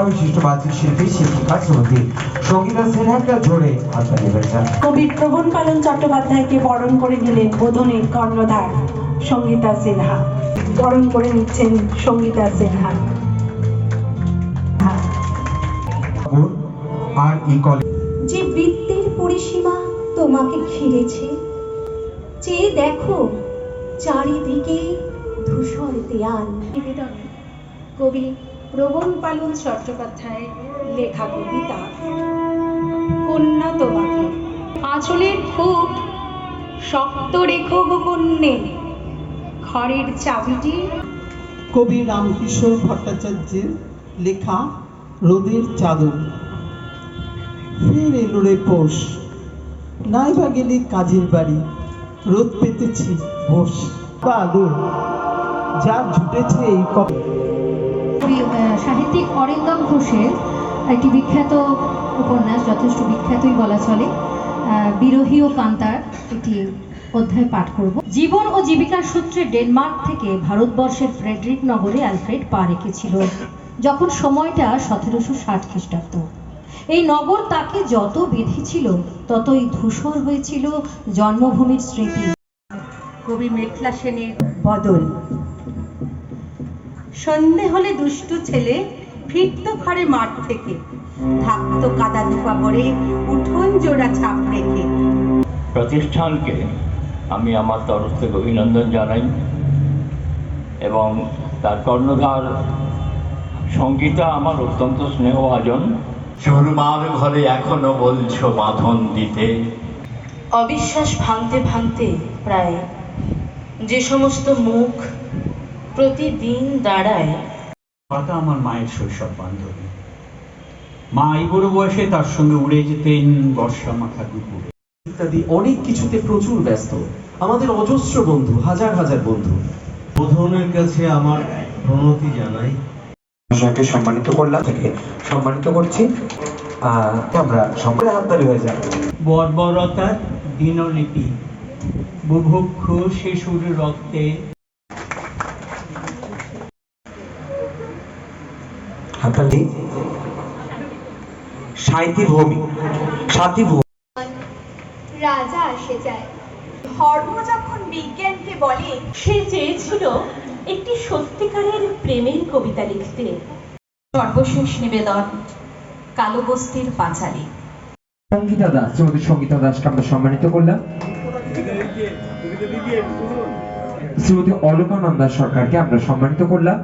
বিশিষ্ট বাচিক শিল্পী শিক্ষিকা শ্রীমতী সঙ্গীতা সিনহাকে জোরে হাততালি হয়েছেন কবি প্রবণ পালন চট্টোপাধ্যায়কে বরণ করে নিলেন বোধনের কর্ণধার সঙ্গীতা সিনহা। বরণ করে নিচ্ছেন সঙ্গীতা সিনহা। আর এই কলেজ যে বৃত্তের পরিসীমা তোমাকে ঘিরেছে চেয়ে দেখো চারিদিকে ধূসর দেয়াল। কবি প্রবণ পালন চট্টোপাধ্যায় লেখা কবিতা। কন্যা তোমাকে আঁচলের ফুট শক্ত রেখো গো কন্যে। ঘরের চাবিটি কবি রামকিশোর ভট্টাচার্যের লেখা রোদের চাদর। ফের এলো রে পোষ, নাইবা গেলে কাজের বাড়ি, রোদ পেতেছি বস বা আলোর যার জুটেছে এই কবে? সাহিত্যিক অরিন্দম ঘোষের একটি বিখ্যাত উপন্যাস, যথেষ্ট বিখ্যাতই বলা চলে। বিরোহী ও কান্তার একটি অধ্যায় পাঠ করব। জীবন ও জীবিকার সূত্রে ডেনমার্ক থেকে ভারতবর্ষের ফ্রেডরিক নগরে অ্যালফ্রেড পা রেখেছিল, যখন সময়টা সতেরোশো ষাট খ্রিস্টাব্দ। এই নগর তাকে যত বেঁধেছিল ততই ধূসর হয়েছিল জন্মভূমির স্মৃতি। কবি মেঘলা সেনের বদল। সন্ধে হলে দুষ্টু ছেলে ফিরত ঘরে মাঠ থেকে। থাকতো কাদা ধোপা পরে উঠোন জোড়া ছাপ রেখে। প্রতিষ্ঠানকে আমি আমার তরফ থেকে অভিনন্দন জানাই এবং তার কর্ণধার সঙ্গীতা আমার অত্যন্ত স্নেহভাজন সুরমার ঘরে এখনও বলছো বাঁধন দিতে। অবিশ্বাস ভাঙতে ভাঙতে প্রায় যে সমস্ত মুখ প্রতিদিন দাঁড়ায়। পাতা আমার মায়ের শৈশব বান্ধবী। মা এই বুড়ো বয়সে তার সঙ্গে উড়ে যেতেন বর্ষা মাখা দুপুরে। ইত্যাদি অনেক কিছুতে প্রচুর ব্যস্ত। আমাদের অজস্র বন্ধু হাজার হাজার বন্ধু। বোধনের কাছে আমার প্রণতি জানাই। বিষয়কে সম্মানিত করলাম থেকে সম্মানিত করছি। আমরা সম্মানে হাততালি হয়ে যাবে বর্বরতার দিনলিপি। বুভুক্ষু শিশুর রক্তে সাহিত্যিক ভূমি সাথী ভূমি রাজা আসে যায়। ধর্ম যখন বিজ্ঞানকে বলে সে চেয়েছিল একটি সত্যিকারের প্রেমের কবিতা লিখতে। সর্বশেষ নিবেদন কালো বস্তির পাঁচালী। সঙ্গীতা দাস সঙ্গীতা দাসকে আমরা সম্মানিত করলাম। শ্রীমতী অলকানন্দা সরকারকে আমরা সম্মানিত করলাম।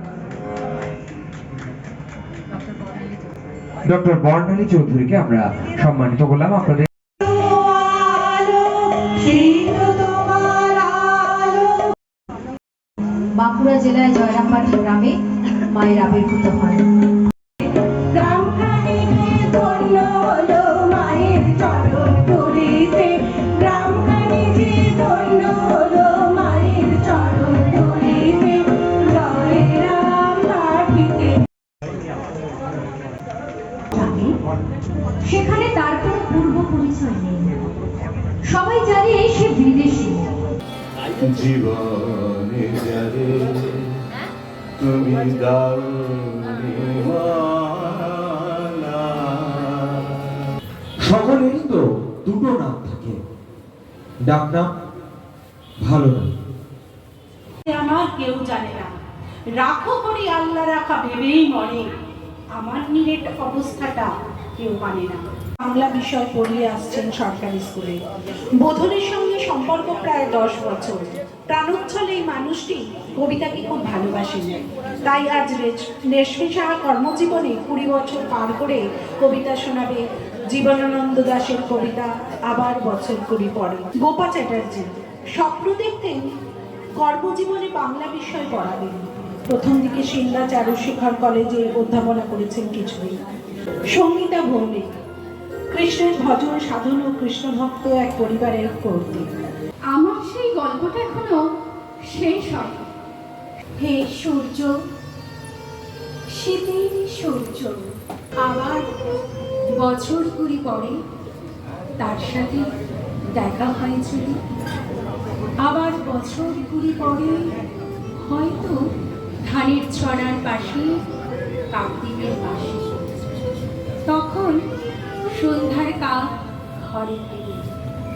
ডক্টর বর্ণালী চৌধুরীকে আমরা সম্মানিত করলাম। আপনাদের বাঁকুড়া জেলায় জয়রামবাটি গ্রামে মায়ের আবির্ভূত হন সবাই জানে সে বিদেশি। জীবনে যারে তুমি দাও সকলেরই তো দুটো নাম থাকে। ডাক নাম ভালো নাম। আমার কেউ জানে না। রাখো করি আল্লাহ রাখা ভেবেই মরে আমার নিরেট অবস্থাটা কেউ মানে না। বাংলা বিষয় পড়িয়ে আসছেন সরকারি স্কুলে। বোধনের সঙ্গে সম্পর্ক প্রায় দশ বছর। প্রাণোচ্ছল এই মানুষটি কবিতাকে খুব ভালোবাসেন। তাই আজ রেশ- রেশমি সাহা কর্মজীবনে কুড়ি বছর পার করে কবিতা শোনাবে জীবনানন্দ দাশের কবিতা আবার বছর কুড়ি পরে। গোপা চ্যাটার্জি, স্বপ্ন দেখতেন কর্মজীবনে বাংলা বিষয় পড়াবেন প্রথম দিকে সিন্দা চারুশেখর কলেজে অধ্যাপনা করেছেন কিছুদিন। সঙ্গীতা ভৌমিক। কৃষ্ণের ভজন সাধন ও কৃষ্ণ ভক্ত এক পরিবারের কর্তী আমার সেই গল্পটা এখনও শেষ হয় হে সূর্য শীতের সূর্য, আবার বছর কুড়ি পরে তার সাথে দেখা হয় যদি আবার বছর কুড়ি পরে হয়তো ধানের ছড়ার পাশে কার্তিকের পাশে। তখন সন্ধ্যার কাক ঘরে ফিরে।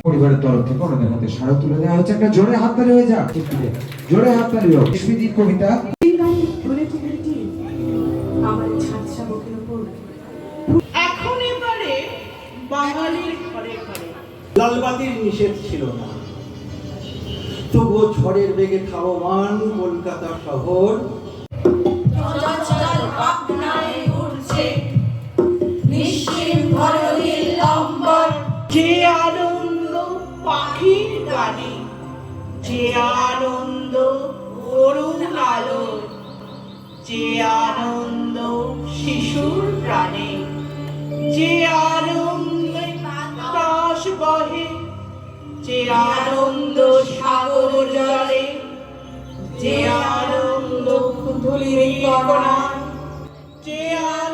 পরিবারের তরফ থেকে ওনাদের হাতে স্মারক তুলে দেওয়া হচ্ছে একটা জোরে হাততালি হয়ে যাক জোরে হাততালি হোক। স্মৃতির কবিতা। আমার ছাত্রা এখন এবারে বাঙালির ঘরে ঘরে। লালবাতির নিষেধ ছিল না। তবুও ঝড়ের বেগে ধাবমান কলকাতা শহর। যে আনন্দ অরুণ আলো, যে আনন্দ শিশুর প্রাণে, যে আনন্দে বাতাস বহে, যে আনন্দ সাগর জলে, যে আনন্দ ধুলির কণা যে আনন্দ